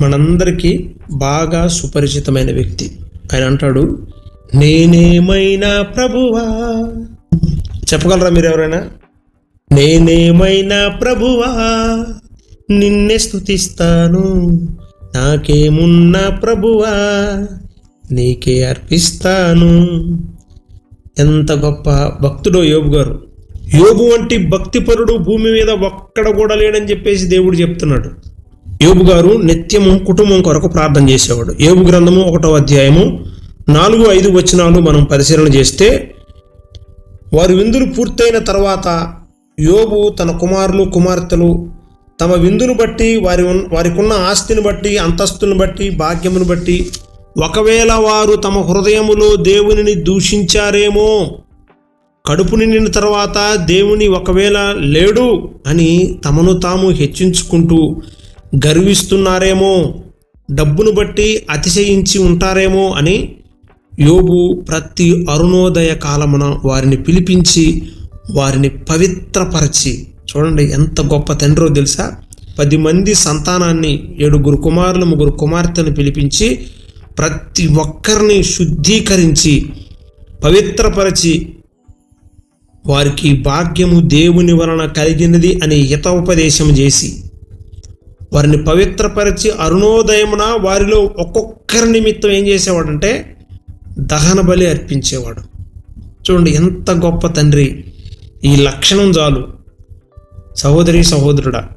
మనందరికీ బాగా సుపరిచితమైన వ్యక్తి. ఆయన అంటాడు నేనేమైనా ప్రభువా? చెప్పగలరా మీరు ఎవరైనా? నేనేమైనా ప్రభువా? నిన్నే స్తుతిస్తాను. నాకేమున్నా ప్రభువా? నీకే అర్పిస్తాను. ఎంత గొప్ప భక్తుడో యోబు గారు. యోగు వంటి భక్తిపరుడు భూమి మీద ఒక్కడ కూడా లేడని చెప్పేసి దేవుడు చెప్తున్నాడు. యోబు గారు నిత్యము కుటుంబం కొరకు ప్రార్థన చేసేవాడు. యోబు గ్రంథము ఒకటో అధ్యాయము నాలుగు ఐదు వచనాలు మనం పరిశీలన చేస్తే వారి విందులు పూర్తయిన తర్వాత యోబు తన కుమారులు కుమార్తెలు తమ విందును బట్టి వారి వారికున్న ఆస్తిని బట్టి అంతస్తుని బట్టి భాగ్యమును బట్టి ఒకవేళ వారు తమ హృదయములో దేవునిని దూషించారేమో కడుపు నిండిన తర్వాత దేవుని ఒకవేళ లేడు అని తమను తాము హెచ్చించుకుంటూ గర్విస్తున్నారేమో డబ్బును బట్టి అతిశయించి ఉంటారేమో అని యోబు ప్రతి అరుణోదయ కాలమున వారిని పిలిపించి వారిని పవిత్రపరచి చూడండి ఎంత గొప్ప తండ్రో తెలుసా? పది మంది సంతానాన్ని ఏడుగురు కుమారులు ముగ్గురు కుమార్తెను పిలిపించి ప్రతి ఒక్కరిని శుద్ధీకరించి పవిత్రపరచి వారికి భాగ్యము దేవుని వలన కలిగినది అని హితోపదేశం చేసి వారిని పవిత్రపరిచి అరుణోదయమున వారిలో ఒక్కొక్కరి నిమిత్తం ఏం చేసేవాడంటే దహన బలి అర్పించేవాడు. చూడండి ఎంత గొప్ప తండ్రి. ఈ లక్షణం చాలు. సహోదరి సహోదరుడా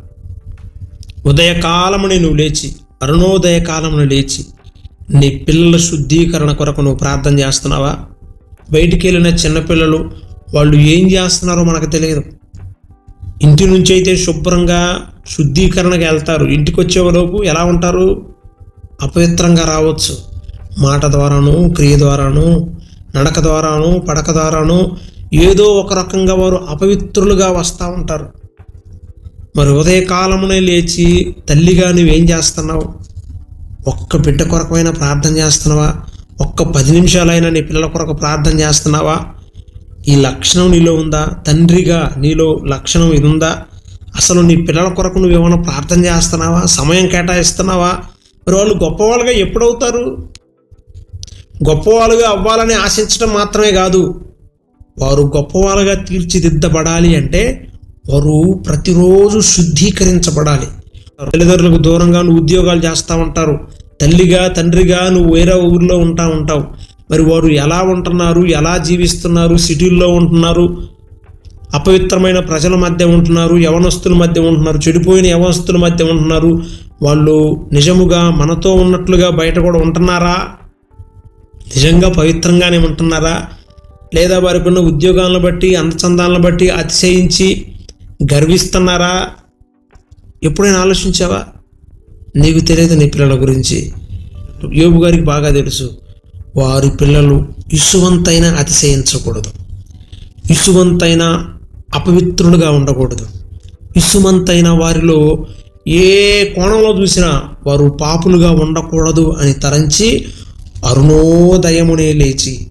ఉదయకాలముని నువ్వు లేచి అరుణోదయ కాలమును లేచి నీ పిల్లల శుద్ధీకరణ కొరకు నువ్వు ప్రార్థన చేస్తున్నావా? బయటికి వెళ్ళిన చిన్నపిల్లలు వాళ్ళు ఏం చేస్తున్నారో మనకు తెలియదు. ఇంటి నుంచి అయితే శుభ్రంగా శుద్ధీకరణకు వెళ్తారు. ఇంటికి వచ్చేలోపు ఎలా ఉంటారు? అపవిత్రంగా రావచ్చు. మాట ద్వారాను క్రియ ద్వారాను నడక ద్వారాను పడక ద్వారాను ఏదో ఒక రకంగా వారు అపవిత్రులుగా వస్తూ ఉంటారు. మరి ఉదయకాలమునే లేచి తల్లిగా నువ్వేం చేస్తున్నావు? ఒక్క బిడ్డ కొరకమైన ప్రార్థన చేస్తున్నావా? ఒక్క పది నిమిషాలైనా నీ పిల్లల కొరకు ప్రార్థన చేస్తున్నావా? ఈ లక్షణం నీలో ఉందా? తండ్రిగా నీలో లక్షణం ఇది ఉందా? అసలు నీ పిల్లల కొరకు నువ్వేమైనా ప్రార్థన చేస్తున్నావా? సమయం కేటాయిస్తున్నావా? మరి వాళ్ళు గొప్పవాళ్ళుగా ఎప్పుడవుతారు? గొప్పవాళ్ళుగా అవ్వాలని ఆశించడం మాత్రమే కాదు. వారు గొప్పవాళ్ళుగా తీర్చిదిద్దబడాలి అంటే వారు ప్రతిరోజు శుద్ధీకరించబడాలి. తల్లిదండ్రులకు దూరంగా నువ్వు ఉద్యోగాలు చేస్తూ ఉంటారు. తల్లిగా తండ్రిగా నువ్వు వేరే ఊర్లో ఉంటా ఉంటావు. మరి వారు ఎలా ఉంటున్నారు? ఎలా జీవిస్తున్నారు? సిటీల్లో ఉంటున్నారు? అపవిత్రమైన ప్రజల మధ్య ఉంటున్నారు యవనస్తుల మధ్య ఉంటున్నారు చెడిపోయిన యవనస్తుల మధ్య ఉంటున్నారు. వాళ్ళు నిజముగా మనతో ఉన్నట్లుగా బయట కూడా ఉంటున్నారా? నిజంగా పవిత్రంగానే ఉంటున్నారా? లేదా వారికి ఉన్న ఉద్యోగాలను బట్టి అందచందాలను బట్టి అతిశయించి గర్విస్తున్నారా? ఎప్పుడైనా ఆలోచించావా? నీకు తెలియదు నీ పిల్లల గురించి. యోబు గారికి బాగా తెలుసు వారి పిల్లలు ఇసువంతైనా అతిశయించకూడదు. ఇసువంతైనా అపవిత్రులుగా ఉండకూడదు. ఇసుమంతైన వారిలో ఏ కోణంలో చూసినా వారు పాపులుగా ఉండకూడదు అని తరంచి అరుణోదయమునే లేచి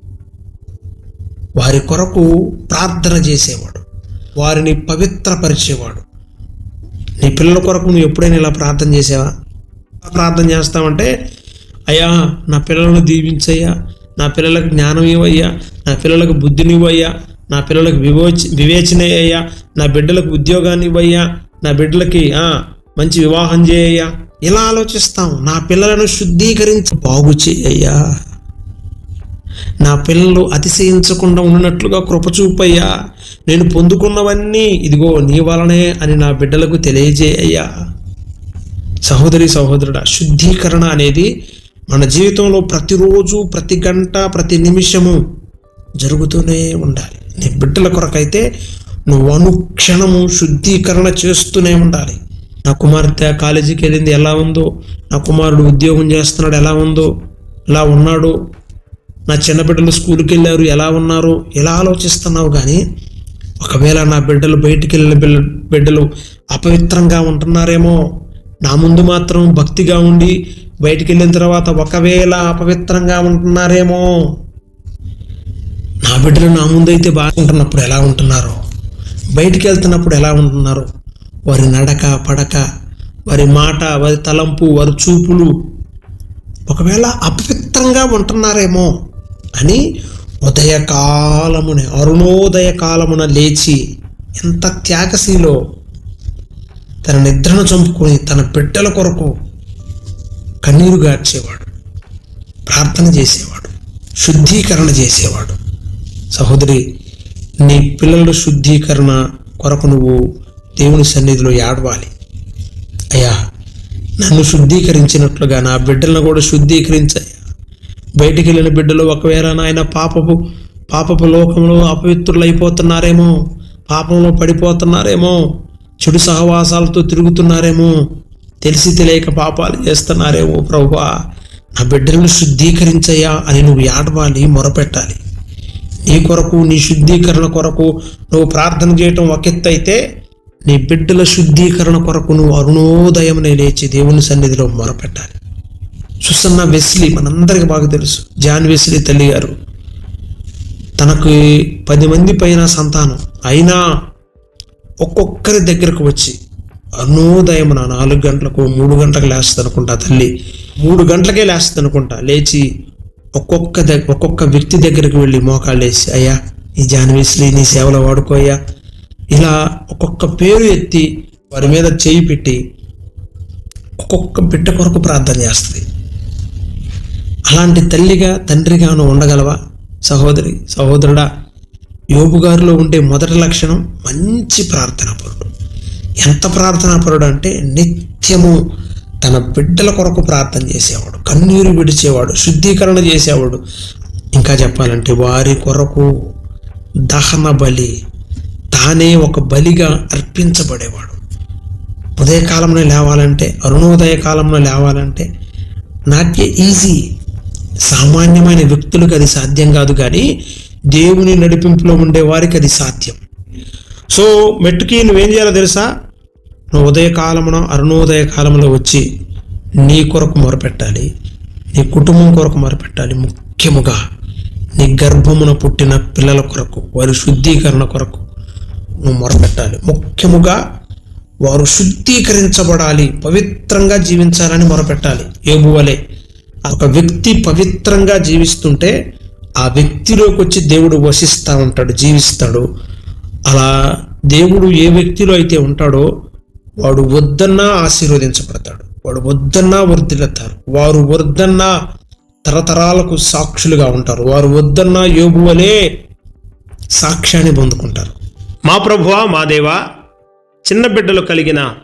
వారి కొరకు ప్రార్థన చేసేవాడు. వారిని పవిత్రపరిచేవాడు. నీ పిల్లల కొరకు నువ్వు ఎప్పుడైనా ఇలా ప్రార్థన చేసావా? ప్రార్థన చేస్తావంటే అయ్యా నా పిల్లలను దీవించయ్యా నా పిల్లలకు జ్ఞానం ఇవ్వయ్యా నా పిల్లలకు బుద్ధిని ఇవ్వయ్యా నా పిల్లలకు వివోచ వివేచన అయ్యా నా బిడ్డలకు ఉద్యోగాన్ని ఇవ్వయ్యా. నా బిడ్డలకి మంచి వివాహం చేయయ్యా. ఇలా ఆలోచిస్తాం నా పిల్లలను శుద్ధీకరించి బాగు చేయ్యా నా పిల్లలు అతిశయించకుండా ఉన్నట్లుగా కృపచూపయ్యా నేను పొందుకున్నవన్నీ ఇదిగో నీ వలనే అని నా బిడ్డలకు తెలియజేయ్యా. సహోదరి సహోదరుడా శుద్ధీకరణ అనేది మన జీవితంలో ప్రతిరోజు ప్రతి గంట ప్రతి నిమిషము జరుగుతూనే ఉండాలి. నీ బిడ్డల కొరకైతే నువ్వు అనుక్షణము శుద్ధీకరణ చేస్తూనే ఉండాలి. నా కుమార్తె కాలేజీకి వెళ్ళింది ఎలా ఉందో నా కుమారుడు ఉద్యోగం చేస్తున్నాడు ఎలా ఉందో ఎలా ఉన్నాడు నా చిన్న బిడ్డలు స్కూల్కి వెళ్ళారు ఎలా ఉన్నారు ఎలా ఆలోచిస్తున్నావు కానీ ఒకవేళ నా బిడ్డలు బయటికి వెళ్ళిన బిడ్డ బిడ్డలు అపవిత్రంగా ఉంటున్నారేమో నా ముందు మాత్రం భక్తిగా ఉండి బయటికి వెళ్ళిన తర్వాత ఒకవేళ అపవిత్రంగా ఉంటున్నారేమో నా బిడ్డలు నా ముందైతే బాగా ఉంటున్నప్పుడు ఎలా ఉంటున్నారో బయటికి వెళ్తున్నప్పుడు ఎలా ఉంటున్నారో వారి నడక పడక వారి మాట వారి తలంపు వారి చూపులు ఒకవేళ అపవిత్రంగా ఉంటున్నారేమో అని ఉదయకాలమున అరుణోదయ కాలమున లేచి ఎంత త్యాగశీలో తన నిద్రను చంపుకొని తన బిడ్డల కొరకు కన్నీరు గార్చేవాడు ప్రార్థన చేసేవాడు శుద్ధీకరణ చేసేవాడు. సహోదరి నీ పిల్లల శుద్ధీకరణ కొరకు నువ్వు దేవుని సన్నిధిలో ఏడవాలి. అయ్యా నన్ను శుద్ధీకరించినట్లుగా నా బిడ్డలను కూడా శుద్ధీకరించయ్యా. బయటికి వెళ్ళిన బిడ్డలు ఒకవేళ నాయన పాపపు పాపపు లోకంలో అపవిత్రులు అయిపోతున్నారేమో పాపంలో పడిపోతున్నారేమో చెడు సహవాసాలతో తిరుగుతున్నారేమో తెలిసి తెలియక పాపాలు చేస్తున్నారేమో ప్రభువా నా బిడ్డలను శుద్ధీకరించయ్యా అని నువ్వు ఏడవాలి మొరపెట్టాలి. నీ కొరకు నీ శుద్ధీకరణ కొరకు నువ్వు ప్రార్థన చేయటం ఒక నీ బిడ్డల శుద్ధీకరణ కొరకు నువ్వు అరుణోదయమునే లేచి దేవుని సన్నిధిలో మొరపెట్టాలి. సుసన్న వెస్లీ మనందరికి బాగా తెలుసు. జాన్ వెస్లీ తల్లి గారు తనకు పది మంది పైన సంతానం. అయినా ఒక్కొక్కరి దగ్గరకు వచ్చి అరుణోదయమున నాలుగు గంటలకు మూడు గంటలకు లేస్తుంది అనుకుంటా తల్లి. మూడు గంటలకే లేస్తుంది అనుకుంటా లేచి ఒక్కొక్క దగ్గర ఒక్కొక్క వ్యక్తి దగ్గరికి వెళ్ళి మోకాళ్ళు వేసి అయ్యా ఈ జాన్వేస్లీ నీ సేవలో వాడుకోయ్యా ఇలా ఒక్కొక్క పేరు ఎత్తి వారి మీద చేయి పెట్టి ఒక్కొక్క బిడ్డ కొరకు ప్రార్థన చేస్తుంది. అలాంటి తల్లిగా తండ్రిగాను ఉండగలవా? సహోదరి సహోదరుడా యోబు గారిలో ఉండే మొదటి లక్షణం మంచి ప్రార్థనాపరుడు. ఎంత ప్రార్థనాపరుడు అంటే నిత్యము తన బిడ్డల కొరకు ప్రార్థన చేసేవాడు. కన్నీరు విడిచేవాడు శుద్ధీకరణ చేసేవాడు. ఇంకా చెప్పాలంటే వారి కొరకు దహన బలి తానే ఒక బలిగా అర్పించబడేవాడు. ఉదయకాలంలో లేవాలంటే అరుణోదయ కాలంలో లేవాలంటే నాట్య ఈజీ సామాన్యమైన వ్యక్తులకు అది సాధ్యం కాదు కానీ దేవుని నడిపింపులో ఉండే వారికి అది సాధ్యం. సో మెట్టుకి నువ్వేం చేయాలో తెలుసా? నువ్వు ఉదయకాలమున అరుణోదయ కాలంలో వచ్చి నీ కొరకు మొరపెట్టాలి నీ కుటుంబం కొరకు మొరపెట్టాలి ముఖ్యముగా. నీ గర్భమున పుట్టిన పిల్లల కొరకు వారి శుద్ధీకరణ కొరకు నువ్వు మొరపెట్టాలి. ముఖ్యముగా వారు శుద్ధీకరించబడాలి పవిత్రంగా జీవించాలని మొరపెట్టాలి. ఏబువలే ఒక వ్యక్తి పవిత్రంగా జీవిస్తుంటే ఆ వ్యక్తిలోకి వచ్చి దేవుడు వసిస్తూ ఉంటాడు జీవిస్తాడు. అలా దేవుడు ఏ వ్యక్తిలో అయితే ఉంటాడో వాడు వద్దన్నా ఆశీర్వదించబడతాడు. వాడు వద్దన్నా వర్ధిల్లుతారు వారు వద్దన్నా తరతరాలకు సాక్షులుగా ఉంటారు. వారు వద్దన్నా యోగు అనే సాక్ష్యాన్ని పొందుకుంటారు. మా ప్రభువా మా దేవా చిన్న బిడ్డలు కలిగిన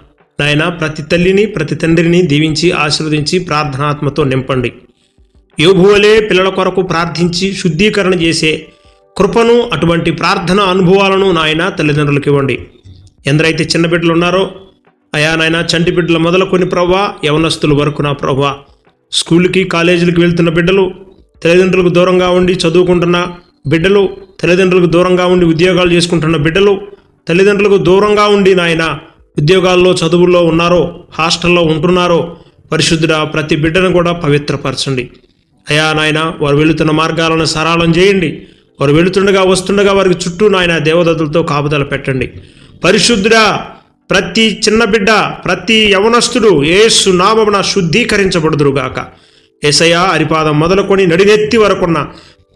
నాయన ప్రతి తల్లిని ప్రతి తండ్రిని దీవించి ఆశీర్వదించి ప్రార్థనాత్మతో నింపండి. యోభువలే పిల్లల కొరకు ప్రార్థించి శుద్ధీకరణ చేసే కృపను అటువంటి ప్రార్థన అనుభవాలను నాయన తల్లిదండ్రులకు ఇవ్వండి. ఎందరైతే చిన్న బిడ్డలు ఉన్నారో అయా నాయన చంటి బిడ్డలు మొదలుకొని ప్రభా యవనస్తుల వరకు నా ప్రభా స్కూల్కి కాలేజీలకు వెళ్తున్న బిడ్డలు తల్లిదండ్రులకు దూరంగా ఉండి చదువుకుంటున్న బిడ్డలు తల్లిదండ్రులకు దూరంగా ఉండి ఉద్యోగాలు చేసుకుంటున్న బిడ్డలు తల్లిదండ్రులకు దూరంగా ఉండి నాయన ఉద్యోగాల్లో చదువుల్లో ఉన్నారో హాస్టల్లో ఉంటున్నారో పరిశుద్ధుడా ప్రతి బిడ్డను కూడా పవిత్రపరచండి. అయా నాయన వారు వెళుతున్న మార్గాలను సరళం చేయండి. వారు వెళుతుండగా వస్తుండగా వారికి చుట్టూ నాయన దేవదత్తులతో కాపుదల పెట్టండి. పరిశుద్ధుడా ప్రతి చిన్న బిడ్డ ప్రతి యవనస్తుడు ఏసు నామమున శుద్ధీకరించబడుదురుగాక. ఏసయ్య అరిపాదం మొదలుకొని నడినెత్తి వరకున్న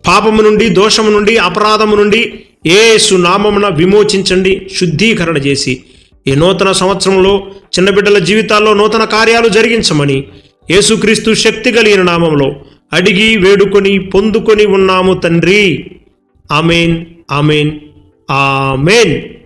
పాపము నుండి దోషము నుండి అపరాధము నుండి ఏసు నామమున విమోచించండి శుద్ధీకరణ చేసి. ఈ నూతన సంవత్సరంలో చిన్న బిడ్డల జీవితాల్లో నూతన కార్యాలు జరిగించమని యేసుక్రీస్తు శక్తి కలిగిన నామంలో అడిగి వేడుకొని పొందుకొని ఉన్నాము తండ్రి. Amen amen amen.